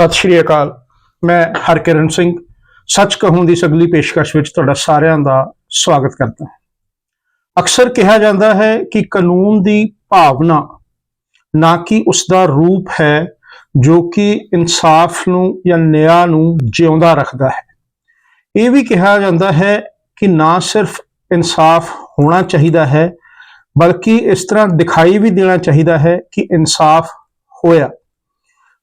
ਸਤਿ ਸ਼੍ਰੀ ਅਕਾਲ। ਮੈਂ ਹਰਕਿਰਨ ਸਿੰਘ, ਸੱਚ ਕਹੂੰ ਦੀ ਸਗਲੀ ਪੇਸ਼ਕਸ਼ ਵਿੱਚ ਤੁਹਾਡਾ ਸਾਰਿਆਂ ਦਾ ਸਵਾਗਤ ਕਰਦਾ ਹਾਂ। ਅਕਸਰ ਕਿਹਾ ਜਾਂਦਾ ਹੈ ਕਿ ਕਾਨੂੰਨ ਦੀ ਭਾਵਨਾ ਨਾ ਕਿ ਉਸ ਦਾ ਰੂਪ ਹੈ ਜੋ ਕਿ ਇਨਸਾਫ ਨੂੰ ਜਾਂ ਨਿਆਂ ਨੂੰ ਜਿਉਂਦਾ ਰੱਖਦਾ ਹੈ। ਇਹ ਵੀ ਕਿਹਾ ਜਾਂਦਾ ਹੈ ਕਿ ਨਾ ਸਿਰਫ ਇਨਸਾਫ ਹੋਣਾ ਚਾਹੀਦਾ ਹੈ, ਬਲਕਿ ਇਸ ਤਰ੍ਹਾਂ ਦਿਖਾਈ ਵੀ ਦੇਣਾ ਚਾਹੀਦਾ ਹੈ ਕਿ ਇਨਸਾਫ ਹੋਇਆ।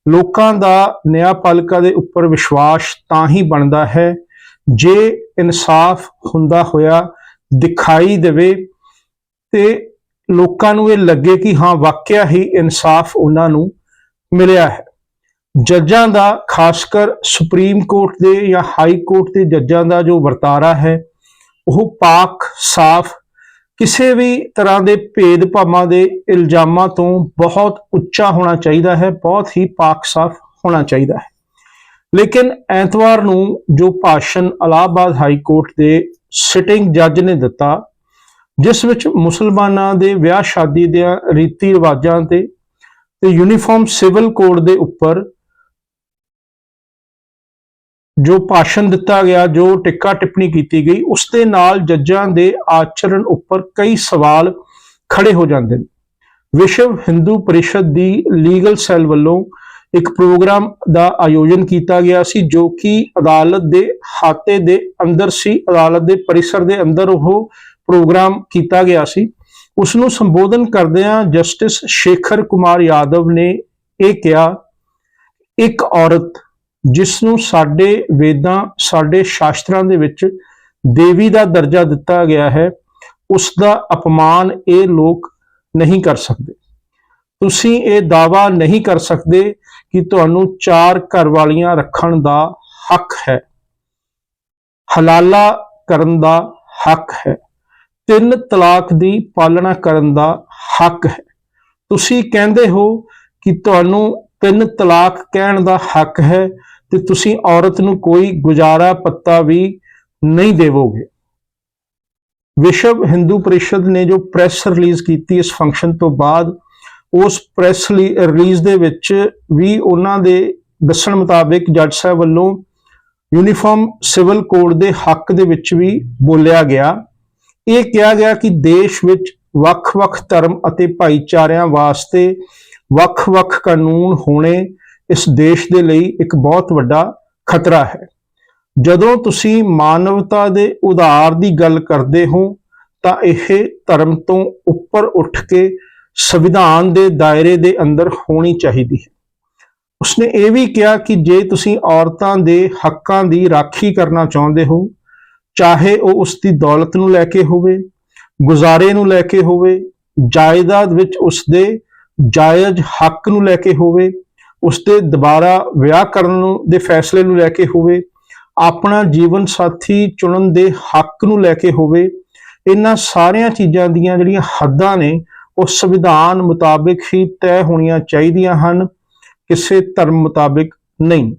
ਲੋਕਾਂ ਦਾ ਨਿਆਂਪਾਲਿਕਾ ਦੇ ਉੱਪਰ ਵਿਸ਼ਵਾਸ ਤਾਂ ਹੀ ਬਣਦਾ ਹੈ ਜੇ ਇਨਸਾਫ ਹੁੰਦਾ ਹੋਇਆ ਦਿਖਾਈ ਦੇਵੇ ਤੇ ਲੋਕਾਂ ਨੂੰ ਇਹ ਲੱਗੇ ਕਿ ਹਾਂ, ਵਾਕਿਆ ਹੀ ਇਨਸਾਫ ਉਹਨਾਂ ਨੂੰ ਮਿਲਿਆ ਹੈ। ਜੱਜਾਂ ਦਾ ਖਾਸ ਕਰ ਸੁਪਰੀਮ ਕੋਰਟ ਦੇ ਜਾਂ ਹਾਈ ਕੋਰਟ ਦੇ ਜੱਜਾਂ ਦਾ ਜੋ ਵਰਤਾਰਾ ਹੈ, ਉਹ ਪਾਕ ਸਾਫ਼ ਕਿਸੇ ਵੀ ਤਰ੍ਹਾਂ ਦੇ ਭੇਦਭਾਵਾਂ ਦੇ ਇਲਜ਼ਾਮਾਂ ਤੋਂ ਬਹੁਤ ਉੱਚਾ ਹੋਣਾ ਚਾਹੀਦਾ ਹੈ, ਬਹੁਤ ਹੀ ਪਾਕ ਸਾਫ਼ ਹੋਣਾ ਚਾਹੀਦਾ ਹੈ। ਲੇਕਿਨ ਐਤਵਾਰ ਨੂੰ ਜੋ ਭਾਸ਼ਣ ਅਲਾਹਾਬਾਦ ਹਾਈ ਕੋਰਟ ਦੇ ਸਿਟਿੰਗ ਜੱਜ ਨੇ ਦਿੱਤਾ, ਜਿਸ ਵਿੱਚ ਮੁਸਲਮਾਨਾਂ ਦੇ ਵਿਆਹ ਸ਼ਾਦੀ ਦੇ ਰੀਤੀ ਰਿਵਾਜਾਂ ਤੇ ਤੇ ਯੂਨੀਫਾਰਮ ਸਿਵਲ ਕੋਡ ਦੇ ਉੱਪਰ ਜੋ ਭਾਸ਼ਣ ਦਿੱਤਾ ਗਿਆ, ਜੋ ਟਿੱਕਾ ਟਿੱਪਣੀ ਕੀਤੀ ਗਈ, ਉਸ ਦੇ ਨਾਲ ਜੱਜਾਂ ਦੇ ਆਚਰਣ ਉੱਪਰ ਕਈ ਸਵਾਲ ਖੜੇ ਹੋ ਜਾਂਦੇ ਨੇ। ਵਿਸ਼ਵ ਹਿੰਦੂ ਪਰਿਸ਼ਦ ਦੀ ਲੀਗਲ ਸੈੱਲ ਵੱਲੋਂ ਇੱਕ ਪ੍ਰੋਗਰਾਮ ਦਾ ਆਯੋਜਨ ਕੀਤਾ ਗਿਆ ਸੀ, ਜੋ ਕਿ ਅਦਾਲਤ ਦੇ ਹਾਤੇ ਦੇ ਅੰਦਰ ਸੀ, ਅਦਾਲਤ ਦੇ ਪਰਿਸਰ ਦੇ ਅੰਦਰ ਉਹ ਪ੍ਰੋਗਰਾਮ ਕੀਤਾ ਗਿਆ ਸੀ। ਉਸ ਨੂੰ ਸੰਬੋਧਨ ਕਰਦਿਆਂ ਜਸਟਿਸ ਸ਼ੇਖਰ ਕੁਮਾਰ ਯਾਦਵ ਨੇ ਇਹ ਕਿਹਾ, ਇੱਕ ਔਰਤ ਜਿਸ ਨੂੰ ਸਾਡੇ ਵੇਦਾਂ, ਸਾਡੇ ਸ਼ਾਸਤਰਾਂ ਦੇ ਵਿੱਚ ਦੇਵੀ ਦਾ ਦਰਜਾ ਦਿੱਤਾ ਗਿਆ ਹੈ ਉਸ ਦਾ ਅਪਮਾਨ ਇਹ ਲੋਕ ਨਹੀਂ ਕਰ ਸਕਦੇ। ਤੁਸੀਂ ਇਹ ਦਾਵਾ ਨਹੀਂ ਕਰ ਸਕਦੇ ਕਿ ਤੁਹਾਨੂੰ ਚਾਰ ਘਰ ਵਾਲੀਆਂ ਰੱਖਣ ਦਾ ਹੱਕ ਹੈ। ਹਲਾਲਾ ਕਰਨ ਦਾ ਹੱਕ ਹੈ। ਤਿੰਨ ਤਲਾਕ ਦੀ ਪਾਲਣਾ ਕਰਨ ਦਾ ਹੱਕ ਹੈ। ਤੁਸੀਂ ਕਹਿੰਦੇ ਹੋ ਕਿ ਤੁਹਾਨੂੰ ਤਿੰਨ ਤਲਾਕ ਕਹਿਣ ਦਾ ਹੱਕ ਹੈ ਤੇ ਤੁਸੀਂ ਔਰਤ ਨੂੰ ਕੋਈ ਗੁਜ਼ਾਰਾ, ਪੱਤਾ ਵੀ ਨਹੀਂ ਦੇਵੋਗੇ। ਵਿਸ਼ਵ ਹਿੰਦੂ ਪਰਿਸ਼ਦ ਨੇ ਜੋ ਪ੍ਰੈਸ ਰਿਲੀਜ਼ ਕੀਤੀ ਇਸ ਫੰਕਸ਼ਨ ਤੋਂ ਬਾਅਦ, ਉਸ ਪ੍ਰੈਸ ਰਿਲੀਜ਼ ਦੇ ਵਿੱਚ ਵੀ ਉਹਨਾਂ ਦੇ ਦੱਸਣ ਮੁਤਾਬਿਕ ਜੱਜ ਸਾਹਿਬ ਵੱਲੋਂ ਯੂਨੀਫਾਰਮ ਸਿਵਲ ਕੋਡ ਦੇ ਹੱਕ ਦੇ ਵਿੱਚ ਵੀ ਬੋਲਿਆ ਗਿਆ। ਇਹ ਕਿਹਾ ਗਿਆ ਕਿ ਦੇਸ਼ ਵਿੱਚ ਵੱਖ-ਵੱਖ ਧਰਮ ਅਤੇ ਭਾਈਚਾਰਿਆਂ ਵਾਸਤੇ ਵੱਖ-ਵੱਖ ਕਾਨੂੰਨ ਹੋਣੇ ਇਸ ਦੇਸ਼ ਦੇ ਲਈ ਇੱਕ ਬਹੁਤ ਵੱਡਾ ਖਤਰਾ ਹੈ। ਜਦੋਂ ਤੁਸੀਂ ਮਾਨਵਤਾ ਦੇ ਉਧਾਰ ਦੀ ਗੱਲ ਕਰਦੇ ਹੋ, ਤਾਂ ਇਹ ਧਰਮ ਤੋਂ ਉੱਪਰ ਉੱਠ ਕੇ ਸੰਵਿਧਾਨ ਦੇ ਦਾਇਰੇ ਦੇ ਅੰਦਰ ਹੋਣੀ ਚਾਹੀਦੀ ਹੈ। ਉਸਨੇ ਇਹ ਵੀ ਕਿਹਾ ਕਿ ਜੇ ਤੁਸੀਂ ਔਰਤਾਂ ਦੇ ਹੱਕਾਂ ਦੀ ਰਾਖੀ ਕਰਨਾ ਚਾਹੁੰਦੇ ਹੋ, ਚਾਹੇ ਉਹ ਉਸ ਦੀ ਦੌਲਤ ਨੂੰ ਲੈ ਕੇ ਹੋਵੇ, ਗੁਜ਼ਾਰੇ ਨੂੰ ਲੈ ਕੇ ਹੋਵੇ, ਜਾਇਦਾਦ ਵਿੱਚ ਉਸ ਦੇ ਜਾਇਜ਼ ਹੱਕ ਨੂੰ ਲੈ ਕੇ ਹੋਵੇ ਉਸ ਦੇ ਦੁਬਾਰਾ ਵਿਆਹ ਕਰਨ ਨੂੰ, ਦੇ ਫੈਸਲੇ ਨੂੰ ਲੈ ਕੇ ਹੋਵੇ, ਆਪਣਾ ਜੀਵਨ ਸਾਥੀ ਚੁਣਨ ਦੇ ਹੱਕ ਨੂੰ ਲੈ ਕੇ ਹੋਵੇ, ਇਹਨਾਂ ਸਾਰੀਆਂ ਚੀਜ਼ਾਂ ਦੀਆਂ ਜਿਹੜੀਆਂ ਹੱਦਾਂ ਨੇ, ਉਹ ਸੰਵਿਧਾਨ ਮੁਤਾਬਿਕ ਹੀ ਤੈਅ ਹੋਣੀਆਂ ਚਾਹੀਦੀਆਂ ਹਨ, ਕਿਸੇ ਧਰਮ ਮੁਤਾਬਿਕ ਨਹੀਂ।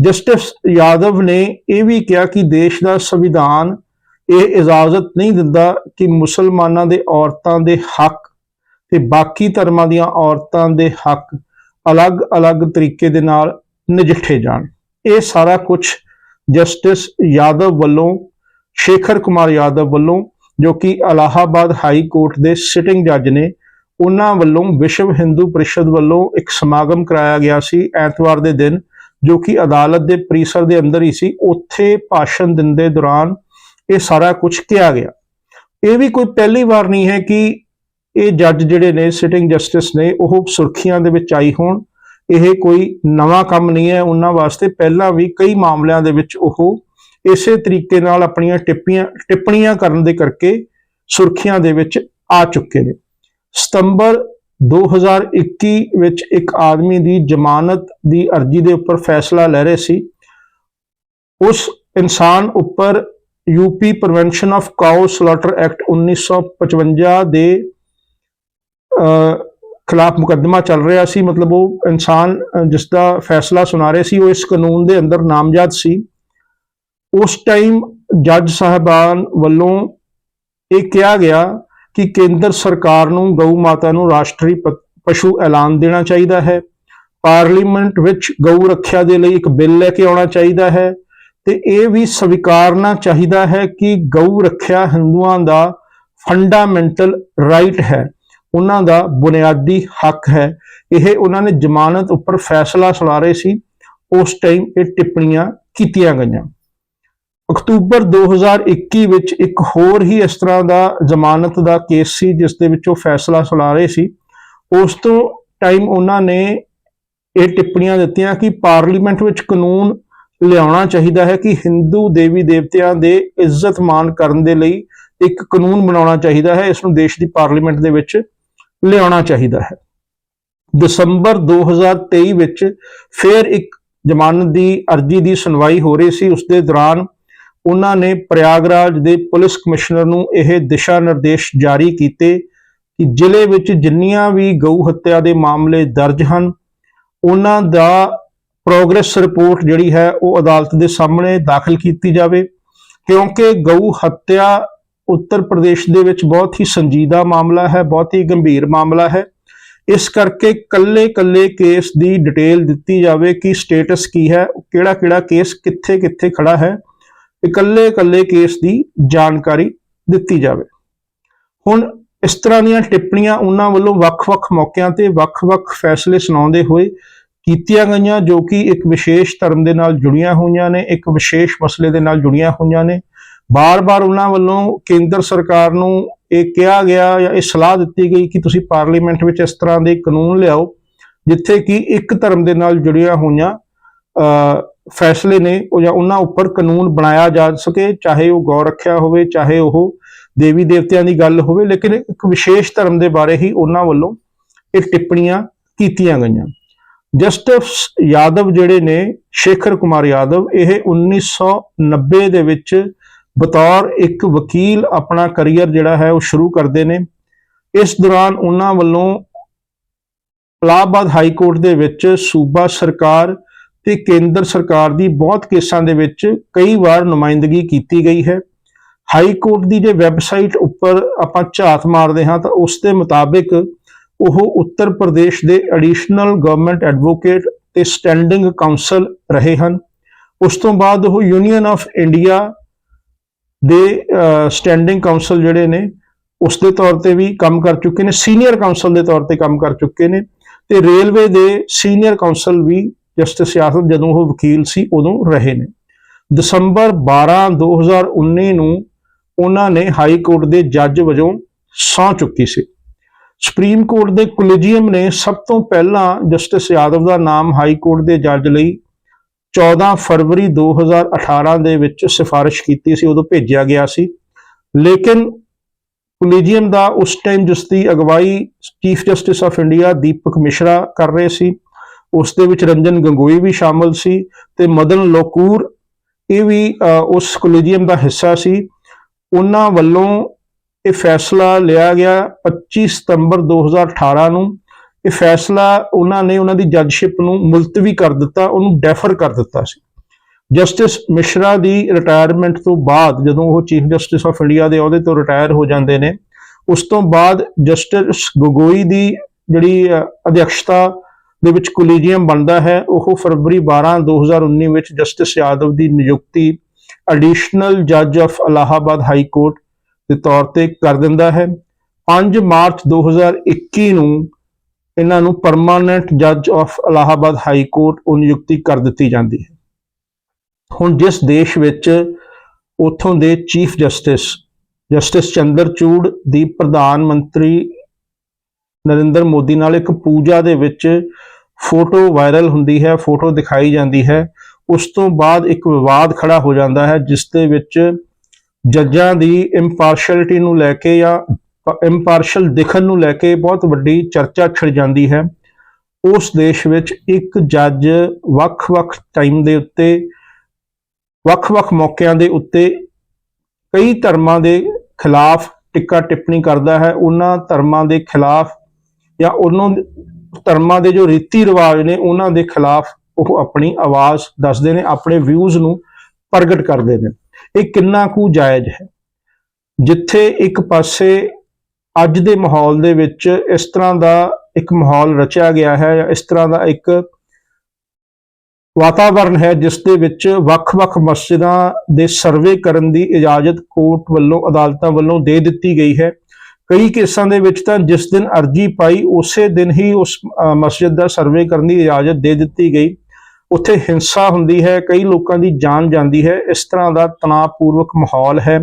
ਜਸਟਿਸ ਯਾਦਵ ਨੇ ਇਹ ਵੀ ਕਿਹਾ ਕਿ ਦੇਸ਼ ਦਾ ਸੰਵਿਧਾਨ ਇਹ ਇਜਾਜ਼ਤ ਨਹੀਂ ਦਿੰਦਾ ਕਿ ਮੁਸਲਮਾਨਾਂ ਦੇ ਔਰਤਾਂ ਦੇ ਹੱਕ ਤੇ ਬਾਕੀ ਧਰਮਾਂ ਦੀਆਂ ਔਰਤਾਂ ਦੇ ਹੱਕ ਅਲੱਗ-ਅਲੱਗ ਤਰੀਕੇ ਦੇ ਨਾਲ ਨਜਿੱਠੇ ਜਾਣ। ਇਹ ਸਾਰਾ ਕੁਝ ਜਸਟਿਸ ਯਾਦਵ ਵੱਲੋਂ, ਸ਼ੇਖਰ ਕੁਮਾਰ ਯਾਦਵ ਵੱਲੋਂ, ਜੋ ਕਿ ਅਲਾਹਾਬਾਦ ਹਾਈ ਕੋਰਟ ਦੇ ਸਿਟਿੰਗ ਜੱਜ ਨੇ, ਉਹਨਾਂ ਵੱਲੋਂ ਵਿਸ਼ਵ ਹਿੰਦੂ ਪਰਿਸ਼ਦ ਵੱਲੋਂ ਇੱਕ ਸਮਾਗਮ ਕਰਾਇਆ ਗਿਆ ਸੀ ਐਤਵਾਰ ਦੇ ਦਿਨ, ਜੋ ਕਿ ਅਦਾਲਤ ਦੇ ਪਰਿਸਰ ਦੇ ਅੰਦਰ ਹੀ ਸੀ। ਉੱਥੇ ਭਾਸ਼ਣ ਦਿੰਦੇ ਦੌਰਾਨ ਇਹ ਸਾਰਾ ਕੁਝ ਕਿਹਾ ਗਿਆ। ਇਹ ਵੀ ਕੋਈ ਪਹਿਲੀ ਵਾਰ ਨਹੀਂ ਹੈ ਕਿ ਇਹ ਜੱਜ ਜਿਹੜੇ ਨੇ ਸਿਟਿੰਗ ਜਸਟਿਸ ਨੇ, ਉਹ ਸੁਰਖੀਆਂ ਦੇ ਵਿੱਚ ਆਈ ਹੋਣ। ਇਹ ਕੋਈ ਨਵਾਂ ਕੰਮ ਨਹੀਂ ਹੈ। ਉਹਨਾਂ ਵਾਸਤੇ ਪਹਿਲਾਂ ਵੀ ਕਈ ਮਾਮਲਿਆਂ ਦੇ ਵਿੱਚ ਉਹ ਇਸੇ ਤਰੀਕੇ ਨਾਲ ਆਪਣੀਆਂ ਟਿੱਪੀਆਂ, ਟਿੱਪਣੀਆਂ ਕਰਨ ਦੇ ਕਰਕੇ ਸੁਰਖੀਆਂ ਦੇ ਵਿੱਚ ਆ ਚੁੱਕੇ ਨੇ। ਸਤੰਬਰ 2021 ਵਿੱਚ ਇੱਕ ਆਦਮੀ ਦੀ ਜ਼ਮਾਨਤ ਦੀ ਅਰਜ਼ੀ ਦੇ ਉੱਪਰ ਫੈਸਲਾ ਲੈ ਰਹੇ ਸੀ। ਉਸ ਇਨਸਾਨ ਉੱਪਰ UP prevention of cow slaughter act 1955 ਦੇ ਖਿਲਾਫ ਮੁਕੱਦਮਾ ਚੱਲ ਰਿਹਾ ਸੀ। ਮਤਲਬ ਉਹ ਇਨਸਾਨ ਅ, ਜਿਸ ਦਾ ਫੈਸਲਾ ਸੁਣਾ ਰਹੇ ਸੀ ਉਹ ਇਸ ਕਾਨੂੰਨ ਦੇ ਅੰਦਰ ਨਾਮਜ਼ਦ ਸੀ। ਉਸ ਟਾਈਮ ਜੱਜ ਸਾਹਿਬਾਨ ਵੱਲੋਂ ਇਹ ਕਿਹਾ ਗਿਆ ਕਿ ਕੇਂਦਰ ਸਰਕਾਰ ਨੂੰ ਗਊ ਮਾਤਾ ਨੂੰ ਰਾਸ਼ਟਰੀ ਪ- ਪਸ਼ੂ ਐਲਾਨ ਦੇਣਾ ਚਾਹੀਦਾ ਹੈ। ਪਾਰਲੀਮੈਂਟ ਵਿੱਚ ਗਊ ਰੱਖਿਆ ਦੇ ਲਈ ਇੱਕ ਬਿੱਲ ਲੈ ਕੇ ਆਉਣਾ ਚਾਹੀਦਾ ਹੈ। ਤੇ ਇਹ ਵੀ ਸਵੀਕਾਰਨਾ ਚਾਹੀਦਾ ਹੈ ਕਿ ਗਊ ਰੱਖਿਆ ਹਿੰਦੂਆਂ ਦਾ ਫੰਡਾਮੈਂਟਲ ਰਾਈਟ ਹੈ। ਉਹਨਾਂ ਦਾ ਬੁਨਿਆਦੀ ਹੱਕ ਹੈ। ਇਹ ਉਹਨਾਂ ਨੇ ਜ਼ਮਾਨਤ ਉੱਪਰ ਫੈਸਲਾ ਸੁਣਾ ਰਹੇ ਸੀ। ਉਸ ਟਾਈਮ ਇਹ ਟਿੱਪਣੀਆਂ ਕੀਤੀਆਂ ਗਈਆਂ। ਅਕਤੂਬਰ 2021 ਵਿੱਚ ਇੱਕ ਹੋਰ ਹੀ ਇਸ ਤਰ੍ਹਾਂ ਦਾ ਜ਼ਮਾਨਤ ਦਾ ਕੇਸ ਸੀ, ਜਿਸ ਦੇ ਵਿੱਚ ਉਹ ਫੈਸਲਾ ਸੁਣਾ ਰਹੇ ਸੀ। ਉਸ ਤੋਂ ਟਾਈਮ ਉਹਨਾਂ ਨੇ ਇਹ ਟਿੱਪਣੀਆਂ ਦਿੱਤੀਆਂ ਕਿ ਪਾਰਲੀਮੈਂਟ ਵਿੱਚ ਕਾਨੂੰਨ ਲਿਆਉਣਾ ਚਾਹੀਦਾ ਹੈ ਕਿ ਹਿੰਦੂ ਦੇਵੀ ਦੇਵਤਿਆਂ ਦੇ ਇੱਜ਼ਤ ਮਾਨ ਕਰਨ ਦੇ ਲਈ ਇੱਕ ਕਾਨੂੰਨ ਬਣਾਉਣਾ ਚਾਹੀਦਾ ਹੈ। ਇਸ ਨੂੰ ਦੇਸ਼ ਦੀ ਪਾਰਲੀਮੈਂਟ ਦੇ ਵਿੱਚ ਲਿਆਉਣਾ ਚਾਹੀਦਾ ਹੈ। ਦਸੰਬਰ 2023 ਵਿੱਚ ਫਿਰ ਇੱਕ ਜ਼ਮਾਨਤ ਦੀ ਅਰਜ਼ੀ ਦੀ ਸੁਣਵਾਈ ਹੋ ਰਹੀ ਸੀ। ਉਸ ਦੇ ਦੌਰਾਨ ਉਹਨਾਂ ਨੇ ਪ੍ਰਯਾਗਰਾਜ ਦੇ ਪੁਲਿਸ ਕਮਿਸ਼ਨਰ ਨੂੰ ਇਹ ਦਿਸ਼ਾ ਨਿਰਦੇਸ਼ ਜਾਰੀ ਕੀਤੇ ਕਿ ਜ਼ਿਲ੍ਹੇ ਵਿੱਚ ਜਿੰਨੀਆਂ ਵੀ ਗਊ ਹੱਤਿਆ ਦੇ ਮਾਮਲੇ ਦਰਜ ਹਨ, ਉਹਨਾਂ ਦਾ ਪ੍ਰੋਗਰੈਸ ਰਿਪੋਰਟ ਜਿਹੜੀ ਹੈ ਉਹ ਅਦਾਲਤ ਦੇ ਸਾਹਮਣੇ ਦਾਖਲ ਕੀਤੀ ਜਾਵੇ। ਕਿਉਂਕਿ ਗਊ ਹੱਤਿਆ ਉੱਤਰ ਪ੍ਰਦੇਸ਼ ਦੇ ਵਿੱਚ ਬਹੁਤ ਹੀ ਸੰਜੀਦਾ ਮਾਮਲਾ ਹੈ, ਬਹੁਤ ਹੀ ਗੰਭੀਰ ਮਾਮਲਾ ਹੈ। ਇਸ ਕਰਕੇ ਕੱਲੇ-ਕੱਲੇ ਕੇਸ ਦੀ ਡਿਟੇਲ ਦਿੱਤੀ ਜਾਵੇ ਕਿ ਸਟੇਟਸ ਕੀ ਹੈ, ਕਿਹੜਾ-ਕਿਹੜਾ ਕੇਸ ਕਿੱਥੇ-ਕਿੱਥੇ ਖੜਾ ਹੈ, ਇਕੱਲੇ-ਇਕੱਲੇ ਕੇਸ ਦੀ ਜਾਣਕਾਰੀ ਦਿੱਤੀ ਜਾਵੇ। ਹੁਣ ਇਸ ਤਰ੍ਹਾਂ ਦੀਆਂ ਟਿੱਪਣੀਆਂ ਉਹਨਾਂ ਵੱਲੋਂ ਵੱਖ-ਵੱਖ ਮੌਕਿਆਂ ਤੇ ਵੱਖ-ਵੱਖ ਫੈਸਲੇ ਸੁਣਾਉਂਦੇ ਹੋਏ ਕੀਤੀਆਂ ਗਈਆਂ, ਜੋ ਕਿ ਇੱਕ ਵਿਸ਼ੇਸ਼ ਧਰਮ ਦੇ ਨਾਲ ਜੁੜੀਆਂ ਹੋਈਆਂ ਨੇ, ਇੱਕ ਵਿਸ਼ੇਸ਼ ਮਸਲੇ ਦੇ ਨਾਲ ਜੁੜੀਆਂ ਹੋਈਆਂ ਨੇ। ਬਾਰ-ਬਾਰ ਉਹਨਾਂ ਵੱਲੋਂ ਕੇਂਦਰ ਸਰਕਾਰ ਨੂੰ ਇਹ ਕਿਹਾ ਗਿਆ ਜਾਂ ਇਹ ਸਲਾਹ ਦਿੱਤੀ ਗਈ ਕਿ ਤੁਸੀਂ ਪਾਰਲੀਮੈਂਟ ਵਿੱਚ ਇਸ ਤਰ੍ਹਾਂ ਦੇ ਕਾਨੂੰਨ ਲਿਆਓ ਜਿੱਥੇ ਕਿ ਇੱਕ ਧਰਮ ਦੇ ਨਾਲ ਜੁੜੀਆਂ ਹੋਈਆਂ ਅ, ਫੈਸਲੇ ਨੇ ਉਹ ਜਾਂ ਉਹਨਾਂ ਉੱਪਰ ਕਾਨੂੰਨ ਬਣਾਇਆ ਜਾ ਸਕੇ ਚਾਹੇ ਉਹ ਗੌ ਰੱਖਿਆ ਹੋਵੇ ਚਾਹੇ ਉਹ ਦੇਵੀ ਦੇਵਤਿਆਂ ਦੀ ਗੱਲ ਹੋਵੇ ਲੇਕਿਨ ਇੱਕ ਵਿਸ਼ੇਸ਼ ਧਰਮ ਦੇ ਬਾਰੇ ਹੀ ਉਹਨਾਂ ਵੱਲੋਂ ਇਹ ਟਿੱਪਣੀਆਂ ਕੀਤੀਆਂ ਗਈਆਂ। ਜਸਟਿਸ ਯਾਦਵ ਜਿਹੜੇ ਨੇ ਸ਼ੇਖਰ ਕੁਮਾਰ ਯਾਦਵ ਇਹ 1990 ਦੇ ਵਿੱਚ ਬਤੌਰ ਇੱਕ ਵਕੀਲ ਆਪਣਾ ਕੈਰੀਅਰ ਜਿਹੜਾ ਹੈ ਉਹ ਸ਼ੁਰੂ ਕਰਦੇ ਨੇ। ਇਸ ਦੌਰਾਨ ਉਹਨਾਂ ਵੱਲੋਂ ਇਲਾਹਾਬਾਦ ਹਾਈ ਕੋਰਟ ਦੇ ਵਿੱਚ ਸੂਬਾ ਸਰਕਾਰ ਤੇ ਕੇਂਦਰ ਸਰਕਾਰ ਦੀ ਬਹੁਤ ਕੇਸਾਂ ਦੇ ਵਿੱਚ ਕਈ ਵਾਰ ਨੁਮਾਇੰਦਗੀ ਕੀਤੀ ਗਈ ਹੈ। ਹਾਈ ਕੋਰਟ ਦੀ ਜੇ ਵੈਬਸਾਈਟ ਉੱਪਰ ਆਪਾਂ ਝਾਤ ਮਾਰਦੇ ਹਾਂ ਤਾਂ ਉਸ ਦੇ ਮੁਤਾਬਿਕ ਉਹ ਉੱਤਰ ਪ੍ਰਦੇਸ਼ ਦੇ ਐਡੀਸ਼ਨਲ ਗਵਰਨਮੈਂਟ ਐਡਵੋਕੇਟ ਤੇ ਸਟੈਂਡਿੰਗ ਕਾਉਂਸਲ ਰਹੇ ਹਨ। ਉਸ ਤੋਂ ਬਾਅਦ ਉਹ ਯੂਨੀਅਨ ਆਫ ਇੰਡੀਆ ਦੇ ਸਟੈਂਡਿੰਗ ਕਾਉਂਸਲ ਜਿਹੜੇ ਨੇ ਉਸ ਦੇ ਤੌਰ ਤੇ ਵੀ ਕੰਮ ਕਰ ਚੁੱਕੇ ਨੇ ਸੀਨੀਅਰ ਕਾਉਂਸਲ ਦੇ ਤੌਰ ਤੇ ਕੰਮ ਕਰ ਚੁੱਕੇ ਨੇ, ਤੇ ਰੇਲਵੇ ਦੇ ਸੀਨੀਅਰ ਕਾਉਂਸਲ ਵੀ ਜਸਟਿਸ ਯਾਦਵ ਜਦੋਂ ਉਹ ਵਕੀਲ ਸੀ, ਉਦੋਂ ਰਹੇ ਨੇ। ਦਸੰਬਰ 12 2019 ਨੂੰ ਉਹਨਾਂ ਨੇ ਹਾਈ ਕੋਰਟ ਦੇ ਜੱਜ ਵਜੋਂ ਸਹੁੰ ਚੁੱਕੀ ਸੀ। ਸੁਪਰੀਮ ਕੋਰਟ ਦੇ ਕੋਲੀਜੀਅਮ ਨੇ ਸਭ ਤੋਂ ਪਹਿਲਾਂ ਜਸਟਿਸ ਯਾਦਵ ਦਾ ਨਾਮ ਹਾਈ ਕੋਰਟ ਦੇ ਜੱਜ ਲਈ 14 ਫਰਵਰੀ 2018 ਦੇ ਵਿੱਚ ਸਿਫਾਰਿਸ਼ ਕੀਤੀ ਸੀ, ਉਦੋਂ ਭੇਜਿਆ ਗਿਆ ਸੀ। ਲੇਕਿਨ ਕੋਲੀਜੀਅਮ ਦਾ ਉਸ ਟਾਈਮ ਜਿਸ ਦੀ ਅਗਵਾਈ chief justice of India Deepak Mishra ਕਰ ਰਹੇ ਸੀ। ਉਸ ਦੇ ਵਿੱਚ ਰੰਜਨ ਗੰਗੋਈ ਵੀ ਸ਼ਾਮਲ ਸੀ ਤੇ ਮਦਨ ਲੋਕੂਰ ਇਹ ਵੀ ਉਸ ਕੋਲੀਜੀਅਮ ਦਾ ਹਿੱਸਾ ਸੀ। ਉਹਨਾਂ ਵੱਲੋਂ ਇਹ ਫੈਸਲਾ ਲਿਆ ਗਿਆ 25 ਸਤੰਬਰ 2018 ਨੂੰ ਇਹ ਫੈਸਲਾ ਉਹਨਾਂ ਨੇ ਉਹਨਾਂ ਦੀ ਜੱਜਸ਼ਿਪ ਨੂੰ ਮੁਲਤਵੀ ਕਰ ਦਿੱਤਾ ਉਹਨੂੰ ਡੈਫਰ ਕਰ ਦਿੱਤਾ ਸੀ। ਜਸਟਿਸ ਮਿਸ਼ਰਾ ਦੀ ਰਿਟਾਇਰਮੈਂਟ ਤੋਂ ਬਾਅਦ ਜਦੋਂ ਉਹ ਚੀਫ ਜਸਟਿਸ ਆਫ ਇੰਡੀਆ ਦੇ ਅਹੁਦੇ ਤੋਂ ਰਿਟਾਇਰ ਹੋ ਜਾਂਦੇ ਨੇ ਉਸ ਤੋਂ ਬਾਅਦ ਜਸਟਿਸ ਗੋਗੋਈ ਦੀ ਜਿਹੜੀ ਅ, ਅਧਿਕਸ਼ਤਾ ਦੇ ਵਿੱਚ ਕੋਲੀਜੀਅਮ ਬਣਦਾ ਹੈ ਉਹ ਫਰਵਰੀ 12 2019 ਵਿੱਚ ਜਸਟਿਸ ਯਾਦਵ ਦੀ ਨਿਯੁਕਤੀ ਐਡੀਸ਼ਨਲ ਜੱਜ ਆਫ ਅਲਾਹਾਬਾਦ ਹਾਈ ਕੋਰਟ ਦੇ ਤੌਰ ਤੇ ਕਰ ਦਿੰਦਾ ਹੈ। 5 ਮਾਰਚ 2021 ਨੂੰ ਇਹਨਾਂ ਨੂੰ ਪਰਮਾਨੈਂਟ ਜੱਜ ਆਫ ਇਲਾਹਾਬਾਦ ਹਾਈ ਕੋਰਟ ਉਹ ਨਿਯੁਕਤੀ ਕਰ ਦਿੱਤੀ ਜਾਂਦੀ ਹੈ। ਹੁਣ ਜਿਸ ਦੇਸ਼ ਵਿੱਚ ਉਥੋਂ ਦੇ ਚੀਫ ਜਸਟਿਸ ਜਸਟਿਸ ਚੰਦਰਚੂੜ ਦੀ ਪ੍ਰਧਾਨ ਮੰਤਰੀ ਨਰਿੰਦਰ ਮੋਦੀ ਨਾਲ ਇੱਕ ਪੂਜਾ ਦੇ ਵਿੱਚ ਫੋਟੋ ਵਾਇਰਲ ਹੁੰਦੀ ਹੈ, ਫੋਟੋ ਦਿਖਾਈ ਜਾਂਦੀ ਹੈ। ਉਸ ਤੋਂ ਬਾਅਦ ਇੱਕ ਵਿਵਾਦ ਖੜਾ ਹੋ ਜਾਂਦਾ ਹੈ, ਜਿਸ ਦੇ ਵਿੱਚ ਜੱਜਾਂ ਦੀ ਇੰਪਾਰਸ਼ੈਲਿਟੀ ਨੂੰ ਲੈ ਕੇ ਜਾਂ ਇੰਪਾਰਸ਼ਲ ਦਿਖਣ ਨੂੰ ਲੈ ਕੇ ਬਹੁਤ ਵੱਡੀ ਚਰਚਾ ਛਿੜ ਜਾਂਦੀ ਹੈ। ਉਸ ਦੇਸ਼ ਵਿੱਚ ਇੱਕ ਜੱਜ ਵੱਖ-ਵੱਖ ਟਾਈਮ ਦੇ ਉੱਤੇ ਵੱਖ-ਵੱਖ ਮੌਕਿਆਂ ਦੇ ਉੱਤੇ ਕਈ ਧਰਮਾਂ ਦੇ ਖਿਲਾਫ ਟਿੱਕਾ ਟਿੱਪਣੀ ਕਰਦਾ ਹੈ। ਉਹਨਾਂ ਧਰਮਾਂ ਦੇ ਖਿਲਾਫ ਜਾਂ ਉਹਨਾਂ ਧਰਮਾਂ ਦੇ ਜੋ ਰੀਤੀ ਰਿਵਾਜ ਨੇ, ਉਹਨਾਂ ਦੇ ਖਿਲਾਫ ਉਹ ਆਪਣੀ ਆਵਾਜ਼ ਦੱਸਦੇ ਨੇ, ਆਪਣੇ ਵਿਊਜ਼ ਨੂੰ ਪ੍ਰਗਟ ਕਰਦੇ ਨੇ। ਇਹ ਕਿੰਨਾ ਕੁ ਜਾਇਜ਼ ਹੈ। ਜਿੱਥੇ ਇੱਕ ਪਾਸੇ ਅੱਜ ਦੇ ਮਾਹੌਲ ਦੇ ਵਿੱਚ ਇਸ ਤਰ੍ਹਾਂ ਦਾ ਇੱਕ ਮਾਹੌਲ ਰਚਿਆ ਗਿਆ ਹੈ ਜਾਂ ਇਸ ਤਰ੍ਹਾਂ ਦਾ ਇੱਕ ਵਾਤਾਵਰਣ ਹੈ ਜਿਸ ਦੇ ਵਿੱਚ ਵੱਖ-ਵੱਖ ਮਸਜਿਦਾਂ ਦੇ ਸਰਵੇ ਕਰਨ ਦੀ ਇਜਾਜ਼ਤ ਕੋਰਟ ਵੱਲੋਂ, ਅਦਾਲਤਾਂ ਵੱਲੋਂ ਦੇ ਦਿੱਤੀ ਗਈ ਹੈ। ਕਈ ਕੇਸਾਂ ਦੇ ਵਿੱਚ ਤਾਂ ਜਿਸ ਦਿਨ ਅਰਜੀ ਪਾਈ, ਉਸੇ ਦਿਨ ਹੀ ਉਸ ਮਸਜਿਦ ਦਾ ਸਰਵੇ ਕਰਨ ਦੀ ਇਜਾਜ਼ਤ ਦੇ ਦਿੱਤੀ ਗਈ। ਉੱਥੇ ਹਿੰਸਾ ਹੁੰਦੀ ਹੈ, ਕਈ ਲੋਕਾਂ ਦੀ ਜਾਨ ਜਾਂਦੀ ਹੈ। ਇਸ ਤਰ੍ਹਾਂ ਦਾ ਤਣਾਅਪੂਰਵਕ ਮਾਹੌਲ ਹੈ।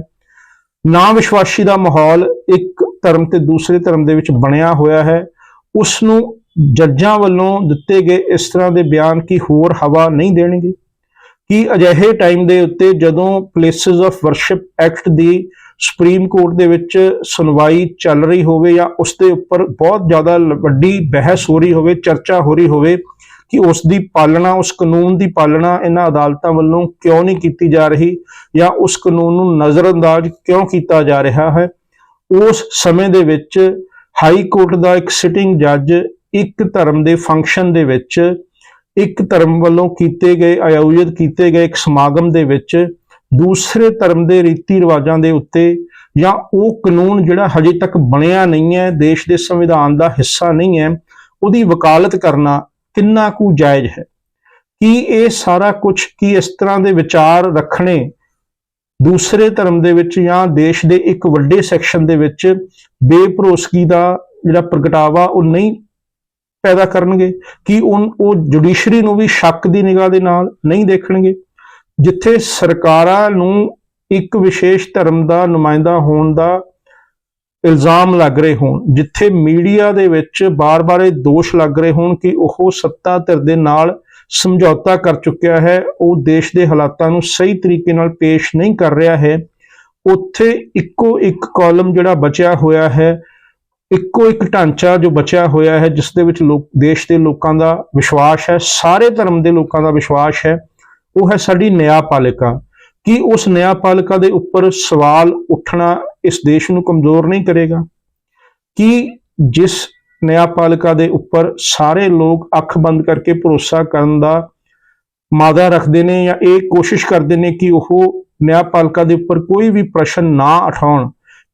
ਨਾ ਵਿਸ਼ਵਾਸੀ ਦਾ ਮਾਹੌਲ ਇੱਕ ਧਰਮ ਤੇ ਦੂਸਰੇ ਧਰਮ ਦੇ ਵਿੱਚ ਬਣਿਆ ਹੋਇਆ ਹੈ। ਉਸ ਨੂੰ ਜੱਜਾਂ ਵੱਲੋਂ ਦਿੱਤੇ ਗਏ ਇਸ ਤਰ੍ਹਾਂ ਦੇ ਬਿਆਨ ਕੀ ਹੋਰ ਹਵਾ ਨਹੀਂ ਦੇਣਗੇ? ਕਿ ਅਜਿਹੇ ਟਾਈਮ ਦੇ ਉੱਤੇ ਜਦੋਂ ਪਲੇਸਿਸ ਆਫ ਵਰਸ਼ਿਪ ਐਕਟ ਦੀ ਸੁਪਰੀਮ ਕੋਰਟ ਦੇ ਵਿੱਚ ਸੁਣਵਾਈ ਚੱਲ ਰਹੀ ਹੋਵੇ ਜਾਂ ਉਸ ਦੇ ਉੱਪਰ ਬਹੁਤ ਜ਼ਿਆਦਾ ਵੱਡੀ ਬਹਿਸ ਹੋ ਰਹੀ ਹੋਵੇ, ਚਰਚਾ ਹੋ ਰਹੀ ਹੋਵੇ ਕਿ ਉਸ ਦੀ ਪਾਲਣਾ, ਉਸ ਕਾਨੂੰਨ ਦੀ ਪਾਲਣਾ ਇਹਨਾਂ ਅਦਾਲਤਾਂ ਵੱਲੋਂ ਕਿਉਂ ਨਹੀਂ ਕੀਤੀ ਜਾ ਰਹੀ ਜਾਂ ਉਸ ਕਾਨੂੰਨ ਨੂੰ ਨਜ਼ਰਅੰਦਾਜ਼ ਕਿਉਂ ਕੀਤਾ ਜਾ ਰਿਹਾ ਹੈ? ਉਸ ਸਮੇਂ ਦੇ ਵਿੱਚ ਹਾਈ ਕੋਰਟ ਦਾ ਇੱਕ ਸਿਟਿੰਗ ਜੱਜ ਇੱਕ ਧਰਮ ਦੇ ਫੰਕਸ਼ਨ ਦੇ ਵਿੱਚ, ਇੱਕ ਧਰਮ ਵੱਲੋਂ ਕੀਤੇ ਗਏ, ਆਯੋਜਿਤ ਕੀਤੇ ਗਏ ਇੱਕ ਸਮਾਗਮ ਦੇ ਵਿੱਚ, ਦੂਸਰੇ ਧਰਮ ਦੇ ਰੀਤੀ ਰਿਵਾਜਾਂ ਦੇ ਉੱਤੇ ਜਾਂ ਉਹ ਕਾਨੂੰਨ ਜਿਹੜਾ ਹਜੇ ਤੱਕ ਬਣਿਆ ਨਹੀਂ ਹੈ, ਦੇਸ਼ ਦੇ ਸੰਵਿਧਾਨ ਦਾ ਹਿੱਸਾ ਨਹੀਂ ਹੈ, ਉਹਦੀ ਵਕਾਲਤ ਕਰਨਾ ਕਿੰਨਾ ਕੁ ਜਾਇਜ਼ ਹੈ। ਕੀ ਇਹ ਸਾਰਾ ਕੁਝ ਕੀ ਇਸ ਤਰ੍ਹਾਂ ਦੇ ਵਿਚਾਰ ਰੱਖਣੇ ਦੂਸਰੇ ਧਰਮ ਦੇ ਵਿੱਚ ਜਾਂ ਦੇਸ਼ ਦੇ ਇੱਕ ਵੱਡੇ ਸੈਕਸ਼ਨ ਦੇ ਵਿੱਚ ਬੇਭਰੋਸਗੀ ਦਾ ਜਿਹੜਾ ਪ੍ਰਗਟਾਵਾ ਉਹ ਨਹੀਂ ਪੈਦਾ ਕਰਨਗੇ? ਕਿ ਉਹ ਉਹ ਜੁਡੀਸ਼ਰੀ ਨੂੰ ਵੀ ਸ਼ੱਕ ਦੀ ਨਿਗਾਹ ਦੇ ਨਾਲ ਨਹੀਂ ਦੇਖਣਗੇ? ਜਿੱਥੇ ਸਰਕਾਰਾਂ ਨੂੰ ਇੱਕ ਵਿਸ਼ੇਸ਼ ਧਰਮ ਦਾ ਨੁਮਾਇੰਦਾ ਹੋਣ ਦਾ ਇਲਜ਼ਾਮ ਲੱਗ ਰਹੇ ਹੋਣ, ਜਿੱਥੇ ਮੀਡੀਆ ਦੇ ਵਿੱਚ ਬਾਰ-ਬਾਰ ਇਹ ਦੋਸ਼ ਲੱਗ ਰਹੇ ਹੋਣ ਕਿ ਉਹ ਸੱਤਾ ਧਿਰ ਦੇ ਨਾਲ ਸਮਝੌਤਾ ਕਰ ਚੁੱਕਿਆ ਹੈ, ਉਹ ਦੇਸ਼ ਦੇ ਹਾਲਾਤਾਂ ਨੂੰ ਸਹੀ ਤਰੀਕੇ ਨਾਲ ਪੇਸ਼ ਨਹੀਂ ਕਰ ਰਿਹਾ ਹੈ। ਉੱਥੇ ਇੱਕੋ ਇੱਕ ਕਾਲਮ ਜਿਹੜਾ ਬਚਿਆ ਹੋਇਆ ਹੈ, ਇੱਕੋ ਇੱਕ ਢਾਂਚਾ ਜੋ ਬਚਿਆ ਹੋਇਆ ਹੈ, ਜਿਸ ਦੇ ਵਿੱਚ ਲੋਕ, ਦੇਸ਼ ਦੇ ਲੋਕਾਂ ਦਾ ਵਿਸ਼ਵਾਸ ਹੈ, ਸਾਰੇ ਧਰਮ ਦੇ ਲੋਕਾਂ ਦਾ ਵਿਸ਼ਵਾਸ ਹੈ, ਉਹ ਹੈ ਸਾਡੀ ਨਿਆਂਪਾਲਿਕਾ ਕੀ ਉਸ ਨਿਆਂਪਾਲਿਕਾ ਦੇ ਉੱਪਰ ਸਵਾਲ ਉੱਠਣਾ ਇਸ ਦੇਸ਼ ਨੂੰ ਕਮਜ਼ੋਰ ਨਹੀਂ ਕਰੇਗਾ। ਕੀ ਜਿਸ ਨਿਆਂਪਾਲਿਕਾ ਦੇ ਉੱਪਰ ਸਾਰੇ ਲੋਕ ਅੱਖ ਬੰਦ ਕਰਕੇ ਭਰੋਸਾ ਕਰਨ ਦਾ ਮਾਦਾ ਰੱਖਦੇ ਨੇ ਜਾਂ ਇਹ ਕੋਸ਼ਿਸ਼ ਕਰਦੇ ਨੇ ਕਿ ਉਹ ਨਿਆਂਪਾਲਿਕਾ ਦੇ ਉੱਪਰ ਕੋਈ ਵੀ ਪ੍ਰਸ਼ਨ ਨਾ ਉਠਾਉਣ,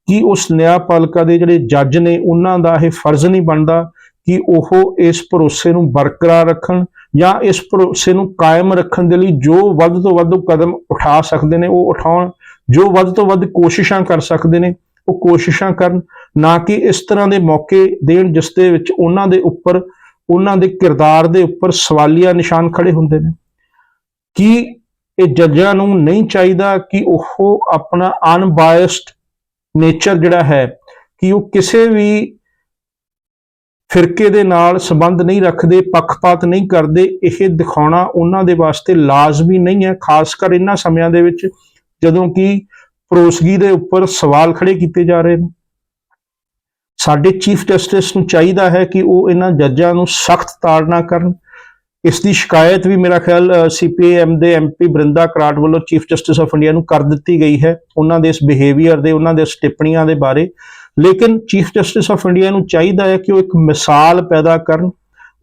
ਕਿ ਉਸ ਨਿਆਂਪਾਲਿਕਾ ਦੇ ਜਿਹੜੇ ਜੱਜ ਨੇ ਉਹਨਾਂ ਦਾ ਇਹ ਫਰਜ਼ ਨਹੀਂ ਬਣਦਾ ਕਿ ਉਹ ਇਸ ਭਰੋਸੇ ਨੂੰ ਬਰਕਰਾਰ ਰੱਖਣ ਜਾਂ ਇਸ ਭਰੋਸੇ ਨੂੰ ਕਾਇਮ ਰੱਖਣ ਦੇ ਲਈ ਜੋ ਵੱਧ ਤੋਂ ਵੱਧ ਕਦਮ ਉਠਾ ਸਕਦੇ ਨੇ ਉਹ ਉਠਾਉਣ? ਜੋ ਵੱਧ ਤੋਂ ਵੱਧ ਕੋਸ਼ਿਸ਼ਾਂ ਕਰ ਸਕਦੇ ਨੇ, ਉਹ ਕੋਸ਼ਿਸ਼ਾਂ ਕਰਨ, ਨਾ ਕਿ ਇਸ ਤਰ੍ਹਾਂ ਦੇ ਮੌਕੇ ਦੇਣ ਜਿਸ ਦੇ ਵਿੱਚ ਉਹਨਾਂ ਦੇ ਉੱਪਰ, ਉਹਨਾਂ ਦੇ ਕਿਰਦਾਰ ਦੇ ਉੱਪਰ ਸਵਾਲੀਆ ਨਿਸ਼ਾਨ ਖੜੇ ਹੁੰਦੇ ਨੇ। ਕੀ ਇਹ ਜੱਜਾਂ ਨੂੰ ਨਹੀਂ ਚਾਹੀਦਾ ਕਿ ਉਹ ਆਪਣਾ ਅਨਬਾਇਸਡ ਨੇਚਰ ਜਿਹੜਾ ਹੈ, ਕਿ ਉਹ ਕਿਸੇ ਵੀ ਫਿਰਕੇ ਦੇ ਨਾਲ ਸੰਬੰਧ ਨਹੀਂ ਰੱਖਦੇ, ਪੱਖਪਾਤ ਨਹੀਂ ਕਰਦੇ, ਇਹ ਦਿਖਾਉਣਾ ਉਹਨਾਂ ਦੇ ਵਾਸਤੇ ਲਾਜ਼ਮੀ ਨਹੀਂ ਹੈ, ਖਾਸ ਕਰ ਇਹਨਾਂ ਸਮਿਆਂ ਦੇ ਵਿੱਚ ਜਦੋਂ ਕਿ ਪਰੋਸਗੀ ਦੇ ਉੱਪਰ ਸਵਾਲ ਖੜੇ ਕੀਤੇ ਜਾ ਰਹੇ ਨੇ। ਸਾਡੇ ਚੀਫ ਜਸਟਿਸ ਨੂੰ ਚਾਹੀਦਾ ਹੈ ਕਿ ਉਹ ਇਹਨਾਂ ਜੱਜਾਂ ਨੂੰ ਸਖਤ ਤਾੜਨਾ ਕਰਨ। ਇਸ ਦੀ ਸ਼ਿਕਾਇਤ ਵੀ ਮੇਰਾ ਖਿਆਲ ਸੀਪੀਐਮ ਦੇ ਐਮਪੀ ਬ੍ਰਿੰਦਾ ਕਰਾਟ ਵੱਲੋਂ ਚੀਫ ਜਸਟਿਸ ਆਫ ਇੰਡੀਆ ਨੂੰ ਕਰ ਦਿੱਤੀ ਗਈ ਹੈ। ਉਹਨਾਂ ਦੇ ਇਸ ਬਿਹੇਵੀਅਰ ਦੇ, ਉਹਨਾਂ ਦੇ ਇਸ ਟਿੱਪਣੀਆਂ ਦੇ ਬਾਰੇ। ਲੇਕਿਨ ਚੀਫ ਜਸਟਿਸ ਆਫ ਇੰਡੀਆ ਨੂੰ ਚਾਹੀਦਾ ਹੈ ਕਿ ਉਹ ਇੱਕ ਮਿਸਾਲ ਪੈਦਾ ਕਰਨ।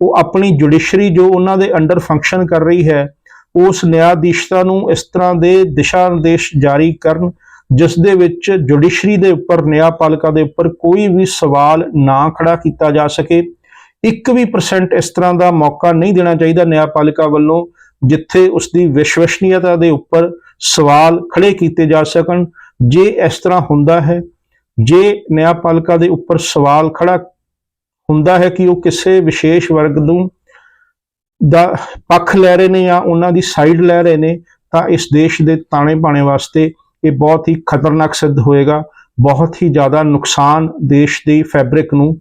ਉਹ ਆਪਣੀ ਜੁਡੀਸ਼ਰੀ ਜੋ ਉਹਨਾਂ ਦੇ ਅੰਡਰ ਫੰਕਸ਼ਨ ਕਰ ਰਹੀ ਹੈ ਉਸ ਨਿਆਂਧੀਸ਼ਤਾ ਨੂੰ ਇਸ ਤਰ੍ਹਾਂ ਦੇ ਦਿਸ਼ਾ ਨਿਰਦੇਸ਼ ਜਾਰੀ ਕਰਨ, ਜਿਸ ਦੇ ਵਿੱਚ ਜੁਡੀਸ਼ਰੀ ਦੇ ਉੱਪਰ ਨਿਆਂਪਾਲਿਕਾ ਦੇ ਉੱਪਰ ਕੋਈ ਵੀ ਸਵਾਲ ਨਾ ਖੜਾ ਕੀਤਾ ਜਾ ਸਕੇ। ਇੱਕ ਵੀ ਪਰਸੈਂਟ ਇਸ ਤਰ੍ਹਾਂ ਦਾ ਮੌਕਾ ਨਹੀਂ ਦੇਣਾ ਚਾਹੀਦਾ ਨਿਆਂਪਾਲਿਕਾ ਵੱਲੋਂ, ਜਿੱਥੇ ਉਸ ਦੀ ਵਿਸ਼ਵਸਨੀयता ਦੇ ਉੱਪਰ ਸਵਾਲ ਖੜੇ ਕੀਤੇ ਜਾ ਸਕਣ। ਜੇ ਇਸ ਤਰ੍ਹਾਂ ਹੁੰਦਾ ਹੈ, ਜੇ ਨਿਆਂਪਾਲਿਕਾ ਦੇ ਉੱਪਰ ਸਵਾਲ ਖੜਾ ਹੁੰਦਾ ਹੈ ਕਿ ਉਹ ਕਿਸੇ ਵਿਸ਼ੇਸ਼ ਵਰਗ ਨੂੰ ਦਾ ਪੱਖ ਲੈ ਰਹੇ ਨੇ ਜਾਂ ਉਹਨਾਂ ਦੀ ਸਾਈਡ ਲੈ ਰਹੇ ਨੇ, ਤਾਂ ਇਸ ਦੇਸ਼ ਦੇ ਤਾਣੇ ਬਾਣੇ ਵਾਸਤੇ ਇਹ ਬਹੁਤ ਹੀ ਖਤਰਨਾਕ ਸਿੱਧ ਹੋਏਗਾ। ਬਹੁਤ ਹੀ ਜ਼ਿਆਦਾ ਨੁਕਸਾਨ ਦੇਸ਼ ਦੀ ਫੈਬਰਿਕ ਨੂੰ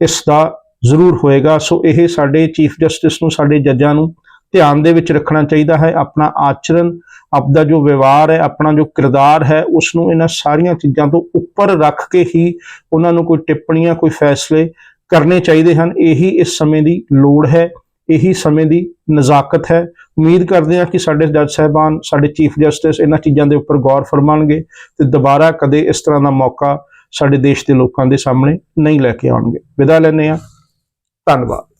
ਇਸ ਦਾ ਜ਼ਰੂਰ ਹੋਏਗਾ। ਸੋ ਇਹ ਸਾਡੇ ਚੀਫ ਜਸਟਿਸ ਨੂੰ, ਸਾਡੇ ਜੱਜਾਂ ਨੂੰ ਧਿਆਨ ਦੇ ਵਿੱਚ ਰੱਖਣਾ ਚਾਹੀਦਾ ਹੈ। ਆਪਣਾ ਆਚਰਣ, ਆਪਦਾ ਜੋ ਵਿਵਹਾਰ ਹੈ, ਆਪਣਾ ਜੋ ਕਿਰਦਾਰ ਹੈ ਉਸ ਨੂੰ ਇਹਨਾਂ ਸਾਰੀਆਂ ਚੀਜ਼ਾਂ ਤੋਂ ਉੱਪਰ ਰੱਖ ਕੇ ਹੀ ਉਹਨਾਂ ਨੂੰ ਕੋਈ ਟਿੱਪਣੀਆਂ, ਕੋਈ ਫੈਸਲੇ ਕਰਨੇ ਚਾਹੀਦੇ ਹਨ। ਇਹੀ ਇਸ ਸਮੇਂ ਦੀ ਲੋੜ ਹੈ। ਇਹੀ ਸਮੇਂ ਦੀ ਨਜ਼ਾਕਤ ਹੈ। ਉਮੀਦ ਕਰਦੇ ਹਾਂ ਕਿ ਸਾਡੇ ਜੱਜ ਸਾਹਿਬਾਨ, ਸਾਡੇ ਚੀਫ ਜਸਟਿਸ ਇਹਨਾਂ ਚੀਜ਼ਾਂ ਦੇ ਉੱਪਰ ਗੌਰ ਫਰਮਾਉਣਗੇ ਤੇ ਦੁਬਾਰਾ ਕਦੇ ਇਸ ਤਰ੍ਹਾਂ ਦਾ ਮੌਕਾ ਸਾਡੇ ਦੇਸ਼ ਦੇ ਲੋਕਾਂ ਦੇ ਸਾਹਮਣੇ ਨਹੀਂ ਲੈ ਕੇ ਆਉਣਗੇ। ਵਿਦਾ ਲੈਂਦੇ ਹਾਂ। ਧੰਨਵਾਦ।